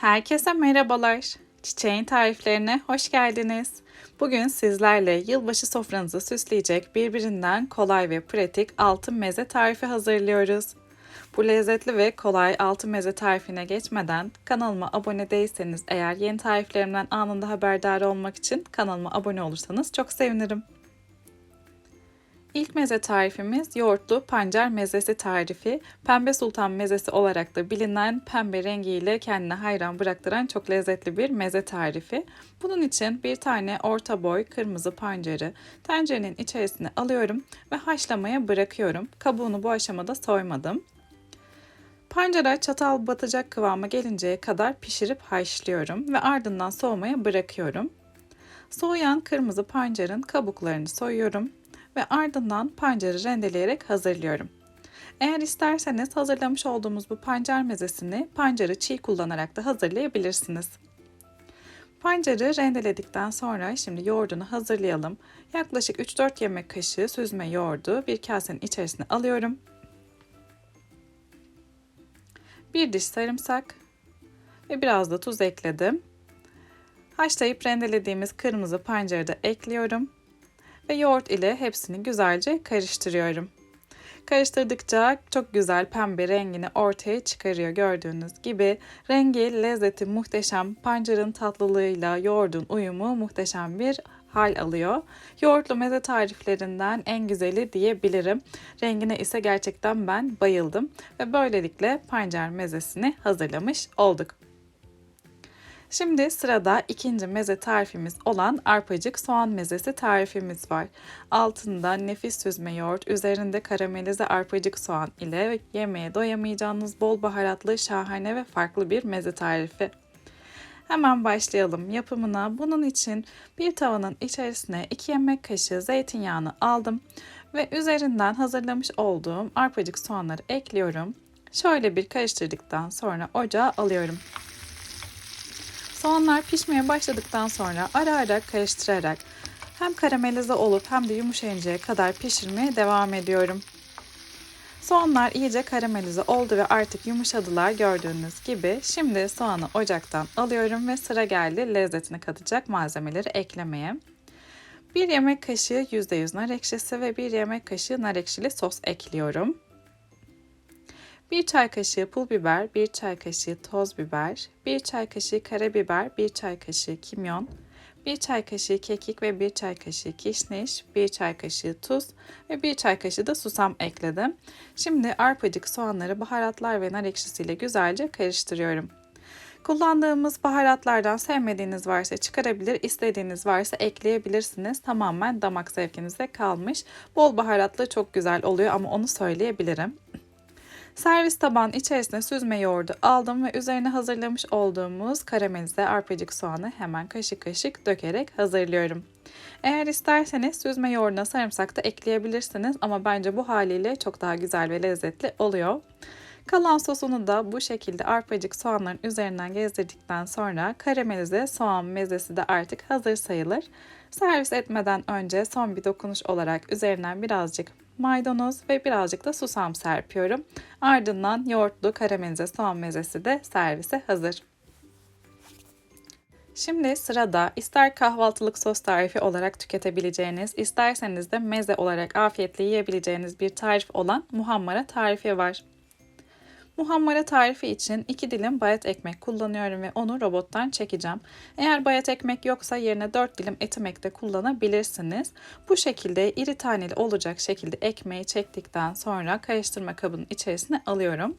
Herkese merhabalar. Çiçeğin tariflerine hoş geldiniz. Bugün sizlerle yılbaşı sofranızı süsleyecek birbirinden kolay ve pratik altın meze tarifi hazırlıyoruz. Bu lezzetli ve kolay altın meze tarifine geçmeden kanalıma abone değilseniz eğer yeni tariflerimden anında haberdar olmak için kanalıma abone olursanız çok sevinirim. İlk meze tarifimiz yoğurtlu pancar mezesi tarifi. Pembe sultan mezesi olarak da bilinen pembe rengiyle kendine hayran bıraktıran çok lezzetli bir meze tarifi. Bunun için bir tane orta boy kırmızı pancarı tencerenin içerisine alıyorum ve haşlamaya bırakıyorum. Kabuğunu bu aşamada soymadım. Pancara çatal batacak kıvama gelinceye kadar pişirip haşlıyorum ve ardından soğumaya bırakıyorum. Soğuyan kırmızı pancarın kabuklarını soyuyorum ve ardından pancarı rendeleyerek hazırlıyorum. Eğer isterseniz hazırlamış olduğumuz bu pancar mezesini pancarı çiğ kullanarak da hazırlayabilirsiniz. Pancarı rendeledikten sonra şimdi yoğurdunu hazırlayalım. Yaklaşık 3-4 yemek kaşığı süzme yoğurdu bir kasenin içerisine alıyorum. Bir diş sarımsak ve biraz da tuz ekledim. Haşlayıp rendelediğimiz kırmızı pancarı da ekliyorum ve yoğurt ile hepsini güzelce karıştırıyorum. Karıştırdıkça çok güzel pembe rengini ortaya çıkarıyor gördüğünüz gibi. Rengi, lezzeti muhteşem. Pancarın tatlılığıyla yoğurdun uyumu muhteşem bir hal alıyor. Yoğurtlu meze tariflerinden en güzeli diyebilirim. Rengine ise gerçekten ben bayıldım ve böylelikle pancar mezesini hazırlamış olduk. Şimdi sırada ikinci meze tarifimiz olan arpacık soğan mezesi tarifimiz var. Altında nefis süzme yoğurt, üzerinde karamelize arpacık soğan ile yemeğe doyamayacağınız bol baharatlı şahane ve farklı bir meze tarifi. Hemen başlayalım yapımına. Bunun için bir tavanın içerisine 2 yemek kaşığı zeytinyağını aldım ve üzerinden hazırlamış olduğum arpacık soğanları ekliyorum. Şöyle bir karıştırdıktan sonra ocağa alıyorum. Soğanlar pişmeye başladıktan sonra ara ara karıştırarak hem karamelize olup hem de yumuşayıncaya kadar pişirmeye devam ediyorum. Soğanlar iyice karamelize oldu ve artık yumuşadılar gördüğünüz gibi. Şimdi soğanı ocaktan alıyorum ve sıra geldi lezzetini katacak malzemeleri eklemeye. 1 yemek kaşığı %100 nar ekşisi ve 1 yemek kaşığı nar ekşili sos ekliyorum. 1 çay kaşığı pul biber, 1 çay kaşığı toz biber, 1 çay kaşığı karabiber, 1 çay kaşığı kimyon, 1 çay kaşığı kekik ve 1 çay kaşığı kişniş, 1 çay kaşığı tuz ve 1 çay kaşığı da susam ekledim. Şimdi arpacık soğanları baharatlar ve nar ekşisiyle güzelce karıştırıyorum. Kullandığımız baharatlardan sevmediğiniz varsa çıkarabilir, istediğiniz varsa ekleyebilirsiniz. Tamamen damak zevkinize kalmış. Bol baharatlı çok güzel oluyor ama onu söyleyebilirim. Servis tabağının içerisine süzme yoğurdu aldım ve üzerine hazırlamış olduğumuz karamelize arpacık soğanı hemen kaşık kaşık dökerek hazırlıyorum. Eğer isterseniz süzme yoğurduna sarımsak da ekleyebilirsiniz ama bence bu haliyle çok daha güzel ve lezzetli oluyor. Kalan sosunu da bu şekilde arpacık soğanların üzerinden gezdirdikten sonra karamelize soğan mezesi de artık hazır sayılır. Servis etmeden önce son bir dokunuş olarak üzerinden birazcık maydanoz ve birazcık da susam serpiyorum. Ardından yoğurtlu karamelize soğan mezesi de servise hazır. Şimdi sırada ister kahvaltılık sos tarifi olarak tüketebileceğiniz, isterseniz de meze olarak afiyetle yiyebileceğiniz bir tarif olan muhammara tarifi var. Muhammara tarifi için 2 dilim bayat ekmek kullanıyorum ve onu robottan çekeceğim. Eğer bayat ekmek yoksa yerine 4 dilim etimek de kullanabilirsiniz. Bu şekilde iri taneli olacak şekilde ekmeği çektikten sonra karıştırma kabının içerisine alıyorum.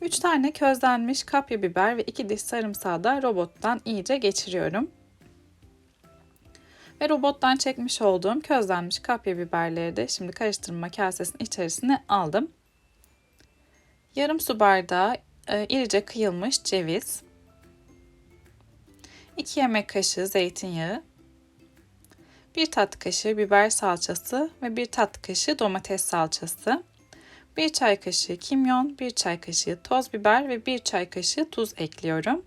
3 tane közlenmiş kapya biber ve 2 diş sarımsağı da robottan iyice geçiriyorum. Ve robottan çekmiş olduğum közlenmiş kapya biberleri de şimdi karıştırma kasesinin içerisine aldım. Yarım su bardağı e, irice kıyılmış ceviz, 2 yemek kaşığı zeytinyağı, 1 tatlı kaşığı biber salçası ve 1 tatlı kaşığı domates salçası, 1 çay kaşığı kimyon, 1 çay kaşığı toz biber ve 1 çay kaşığı tuz ekliyorum.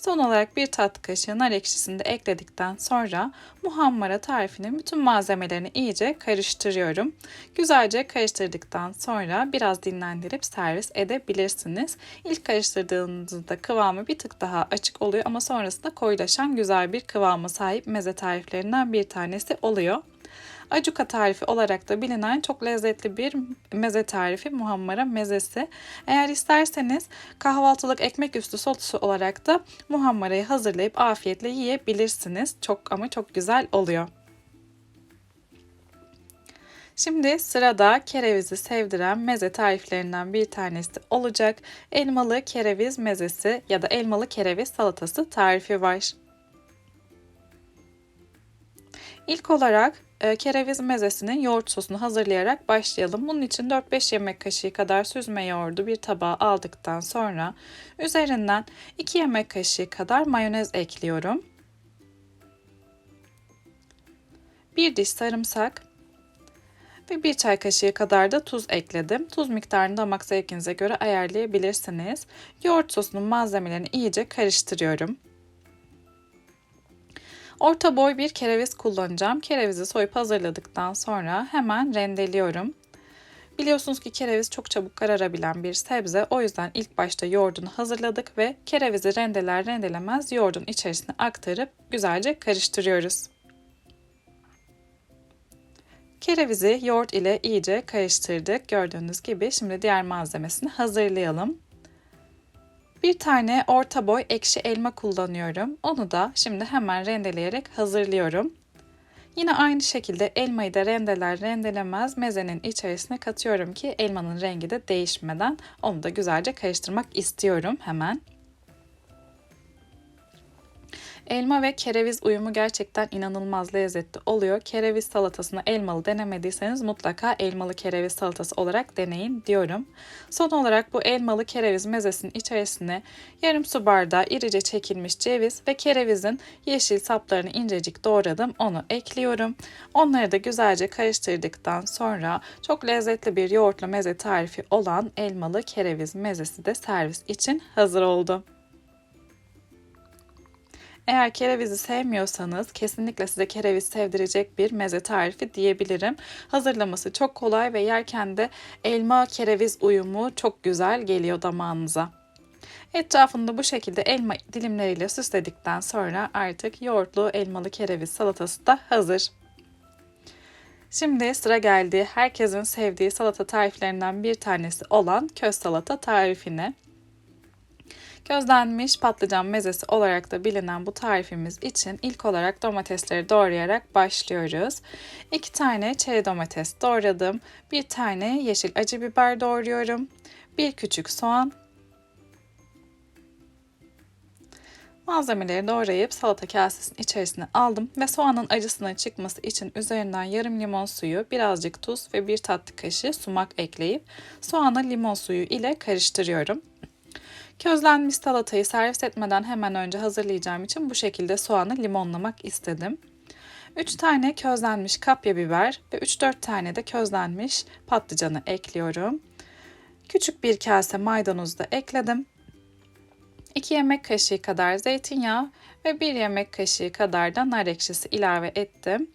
Son olarak bir tatlı kaşığı nar ekşisini de ekledikten sonra muhammara tarifinin bütün malzemelerini iyice karıştırıyorum. Güzelce karıştırdıktan sonra biraz dinlendirip servis edebilirsiniz. İlk karıştırdığınızda kıvamı bir tık daha açık oluyor ama sonrasında koyulaşan güzel bir kıvama sahip meze tariflerinden bir tanesi oluyor. Acuka tarifi olarak da bilinen çok lezzetli bir meze tarifi muhammara mezesi. Eğer isterseniz kahvaltılık ekmek üstü sosu olarak da muhammarayı hazırlayıp afiyetle yiyebilirsiniz. Çok ama çok güzel oluyor. Şimdi sırada kerevizi sevdiren meze tariflerinden bir tanesi olacak. Elmalı kereviz mezesi ya da elmalı kereviz salatası tarifi var. İlk olarak kereviz mezesinin yoğurt sosunu hazırlayarak başlayalım. Bunun için 4-5 yemek kaşığı kadar süzme yoğurdu bir tabağa aldıktan sonra üzerinden 2 yemek kaşığı kadar mayonez ekliyorum. 1 diş sarımsak ve 1 çay kaşığı kadar da tuz ekledim. Tuz miktarını damak zevkinize göre ayarlayabilirsiniz. Yoğurt sosunun malzemelerini iyice karıştırıyorum. Orta boy bir kereviz kullanacağım. Kerevizi soyup hazırladıktan sonra hemen rendeliyorum. Biliyorsunuz ki kereviz çok çabuk kararabilen bir sebze. O yüzden ilk başta yoğurdunu hazırladık ve kerevizi rendeler rendelemez yoğurdun içerisine aktarıp güzelce karıştırıyoruz. Kerevizi yoğurt ile iyice karıştırdık. Gördüğünüz gibi şimdi diğer malzemesini hazırlayalım. Bir tane orta boy ekşi elma kullanıyorum. Onu da şimdi hemen rendeleyerek hazırlıyorum. Yine aynı şekilde elmayı da rendeler rendelemez mezenin içerisine katıyorum ki elmanın rengi de değişmeden onu da güzelce karıştırmak istiyorum hemen. Elma ve kereviz uyumu gerçekten inanılmaz lezzetli oluyor. Kereviz salatasını elmalı denemediyseniz mutlaka elmalı kereviz salatası olarak deneyin diyorum. Son olarak bu elmalı kereviz mezesinin içerisine yarım su bardağı irice çekilmiş ceviz ve kerevizin yeşil saplarını incecik doğradım. Onu ekliyorum. Onları da güzelce karıştırdıktan sonra çok lezzetli bir yoğurtlu meze tarifi olan elmalı kereviz mezesi de servis için hazır oldu. Eğer kerevizi sevmiyorsanız kesinlikle size kereviz sevdirecek bir meze tarifi diyebilirim. Hazırlaması çok kolay ve yerken de elma kereviz uyumu çok güzel geliyor damağınıza. Etrafını bu şekilde elma dilimleriyle süsledikten sonra artık yoğurtlu elmalı kereviz salatası da hazır. Şimdi sıra geldi herkesin sevdiği salata tariflerinden bir tanesi olan köz salata tarifine. Közlenmiş patlıcan mezesi olarak da bilinen bu tarifimiz için ilk olarak domatesleri doğrayarak başlıyoruz. 2 tane çeri domates doğradım. Bir tane yeşil acı biber doğruyorum. Bir küçük soğan. Malzemeleri doğrayıp salata kasesinin içerisine aldım ve soğanın acısının çıkması için üzerinden yarım limon suyu, birazcık tuz ve bir tatlı kaşığı sumak ekleyip soğanı limon suyu ile karıştırıyorum. Közlenmiş salatayı servis etmeden hemen önce hazırlayacağım için bu şekilde soğanı limonlamak istedim. 3 tane közlenmiş kapya biber ve 3-4 tane de közlenmiş patlıcanı ekliyorum. Küçük bir kase maydanoz da ekledim. 2 yemek kaşığı kadar zeytinyağı ve 1 yemek kaşığı kadar da nar ekşisi ilave ettim.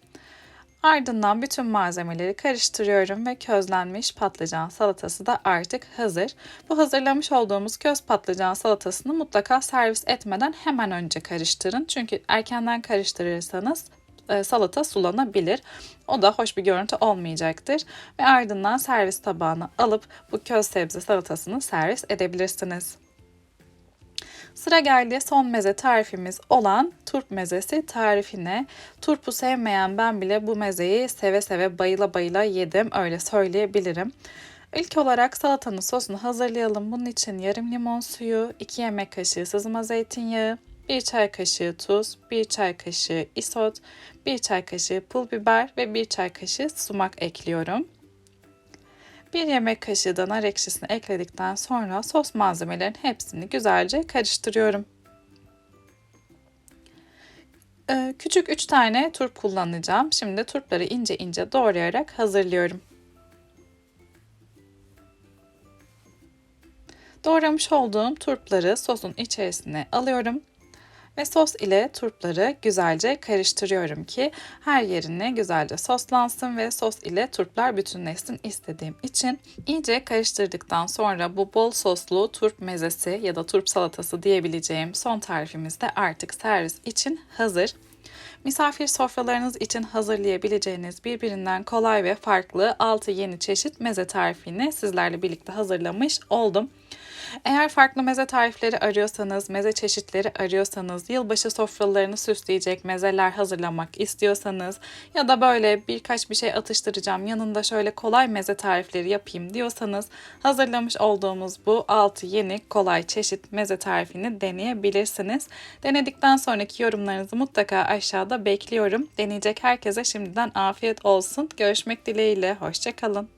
Ardından bütün malzemeleri karıştırıyorum ve közlenmiş patlıcan salatası da artık hazır. Bu hazırlamış olduğumuz köz patlıcan salatasını mutlaka servis etmeden hemen önce karıştırın. Çünkü erkenden karıştırırsanız e, salata sulanabilir. O da hoş bir görüntü olmayacaktır. Ve ardından servis tabağına alıp bu köz sebze salatasını servis edebilirsiniz. Sıra geldi son meze tarifimiz olan turp mezesi tarifine. Turpu sevmeyen ben bile bu mezeyi seve seve bayıla bayıla yedim öyle söyleyebilirim. İlk olarak salatanın sosunu hazırlayalım. Bunun için yarım limon suyu, 2 yemek kaşığı sızma zeytinyağı, 1 çay kaşığı tuz, 1 çay kaşığı isot, 1 çay kaşığı pul biber ve 1 çay kaşığı sumak ekliyorum. Bir yemek kaşığı da nar ekşisini ekledikten sonra sos malzemelerin hepsini güzelce karıştırıyorum. Ee, küçük 3 tane turp kullanacağım. Şimdi turpları ince ince doğrayarak hazırlıyorum. Doğramış olduğum turpları sosun içerisine alıyorum. Ve sos ile turpları güzelce karıştırıyorum ki her yerine güzelce soslansın ve sos ile turplar bütünleşsin istediğim için. iyice karıştırdıktan sonra bu bol soslu turp mezesi ya da turp salatası diyebileceğim son tarifimiz de artık servis için hazır. Misafir sofralarınız için hazırlayabileceğiniz birbirinden kolay ve farklı 6 yeni çeşit meze tarifini sizlerle birlikte hazırlamış oldum. Eğer farklı meze tarifleri arıyorsanız, meze çeşitleri arıyorsanız, yılbaşı sofralarını süsleyecek mezeler hazırlamak istiyorsanız ya da böyle birkaç bir şey atıştıracağım yanında şöyle kolay meze tarifleri yapayım diyorsanız hazırlamış olduğumuz bu 6 yeni kolay çeşit meze tarifini deneyebilirsiniz. Denedikten sonraki yorumlarınızı mutlaka aşağıda bekliyorum. Deneyecek herkese şimdiden afiyet olsun. Görüşmek dileğiyle. Hoşçakalın.